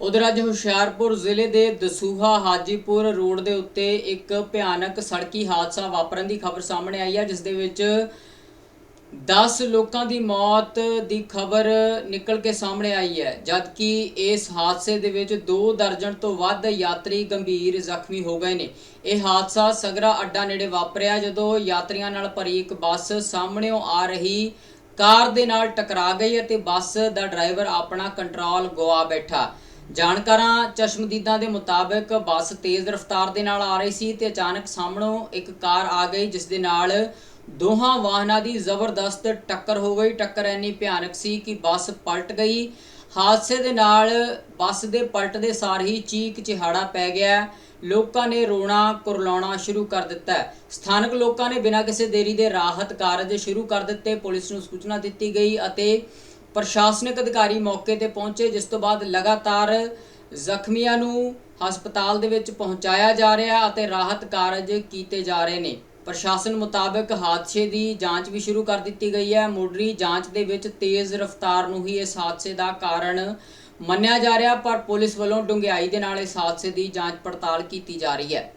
ਉਧਰ ਅੱਜ ਹੁਸ਼ਿਆਰਪੁਰ ਜ਼ਿਲ੍ਹੇ ਦੇ ਦਸੂਹਾ ਹਾਜੀਪੁਰ ਰੋਡ ਦੇ ਉੱਤੇ ਇੱਕ ਭਿਆਨਕ ਸੜਕੀ ਹਾਦਸਾ ਵਾਪਰਨ ਦੀ ਖਬਰ ਸਾਹਮਣੇ ਆਈ ਹੈ, ਜਿਸ ਦੇ ਵਿੱਚ 10 ਲੋਕਾਂ ਦੀ ਮੌਤ ਦੀ ਖਬਰ ਨਿਕਲ ਕੇ ਸਾਹਮਣੇ ਆਈ ਹੈ। ਜਦਕਿ ਇਸ ਹਾਦਸੇ ਦੇ ਵਿੱਚ 2 ਦਰਜਨ ਤੋਂ ਵੱਧ ਯਾਤਰੀ ਗੰਭੀਰ ਜ਼ਖਮੀ ਹੋ ਗਏ ਨੇ। ਇਹ ਹਾਦਸਾ ਸਗਰਾ ਅੱਡਾ ਨੇੜੇ ਵਾਪਰਿਆ, ਜਦੋਂ ਯਾਤਰੀਆਂ ਨਾਲ ਭਰੀ ਇੱਕ ਬੱਸ ਸਾਹਮਣੇੋਂ ਆ ਰਹੀ ਕਾਰ ਦੇ ਨਾਲ ਟਕਰਾ ਗਈ ਅਤੇ ਬੱਸ ਦਾ ਡਰਾਈਵਰ ਆਪਣਾ ਕੰਟਰੋਲ ਗਵਾ ਬੈਠਾ। ਜਾਣਕਾਰਾਂ ਚਸ਼ਮਦੀਦਾਂ ਦੇ ਮੁਤਾਬਕ ਬੱਸ ਤੇਜ਼ ਰਫ਼ਤਾਰ ਦੇ ਨਾਲ ਆ ਰਹੀ ਸੀ ਤੇ ਅਚਾਨਕ ਸਾਹਮਣੋਂ ਇੱਕ ਕਾਰ ਆ ਗਈ, ਜਿਸ ਦੇ ਨਾਲ ਦੋਹਾਂ ਵਾਹਨਾਂ ਦੀ ਜ਼ਬਰਦਸਤ ਟੱਕਰ ਹੋ ਗਈ। ਟੱਕਰ ਇੰਨੀ ਭਿਆਨਕ ਸੀ ਕਿ ਬੱਸ ਪਲਟ ਗਈ। ਹਾਦਸੇ ਦੇ ਨਾਲ ਬੱਸ ਦੇ ਪਲਟਦੇ ਸਾਰ ਹੀ ਚੀਕ ਚਿਹਾੜਾ ਪੈ ਗਿਆ। ਲੋਕਾਂ ਨੇ ਰੋਣਾ ਕੁਰਲਾਉਣਾ ਸ਼ੁਰੂ ਕਰ ਦਿੱਤਾ। ਸਥਾਨਕ ਲੋਕਾਂ ਨੇ ਬਿਨਾਂ ਕਿਸੇ ਦੇਰੀ ਦੇ ਰਾਹਤ ਕਾਰਜ ਸ਼ੁਰੂ ਕਰ ਦਿੱਤੇ। ਪੁਲਿਸ ਨੂੰ ਸੂਚਨਾ ਦਿੱਤੀ ਗਈ ਅਤੇ ਪ੍ਰਸ਼ਾਸਨਿਕ ਅਧਿਕਾਰੀ ਮੌਕੇ ਤੇ ਪਹੁੰਚੇ, ਜਿਸ ਤੋਂ ਬਾਅਦ ਲਗਾਤਾਰ ਜ਼ਖਮੀਆਂ ਨੂੰ ਹਸਪਤਾਲ ਦੇ ਵਿੱਚ ਪਹੁੰਚਾਇਆ ਜਾ ਰਿਹਾ ਅਤੇ ਰਾਹਤ ਕਾਰਜ ਕੀਤੇ ਜਾ ਰਹੇ ਨੇ। ਪ੍ਰਸ਼ਾਸਨ ਮੁਤਾਬਕ ਹਾਦਸੇ ਦੀ ਜਾਂਚ ਵੀ ਸ਼ੁਰੂ ਕਰ ਦਿੱਤੀ ਗਈ ਹੈ। ਮੋਡਰੀ ਜਾਂਚ ਦੇ ਵਿੱਚ ਤੇਜ਼ ਰਫ਼ਤਾਰ ਨੂੰ ਹੀ ਇਸ ਹਾਦਸੇ ਦਾ ਕਾਰਨ ਮੰਨਿਆ ਜਾ ਰਿਹਾ, ਪਰ ਪੁਲਿਸ ਵੱਲੋਂ ਡੂੰਘਾਈ ਦੇ ਨਾਲ ਇਸ ਹਾਦਸੇ ਦੀ ਜਾਂਚ ਪੜਤਾਲ ਕੀਤੀ ਜਾ ਰਹੀ ਹੈ।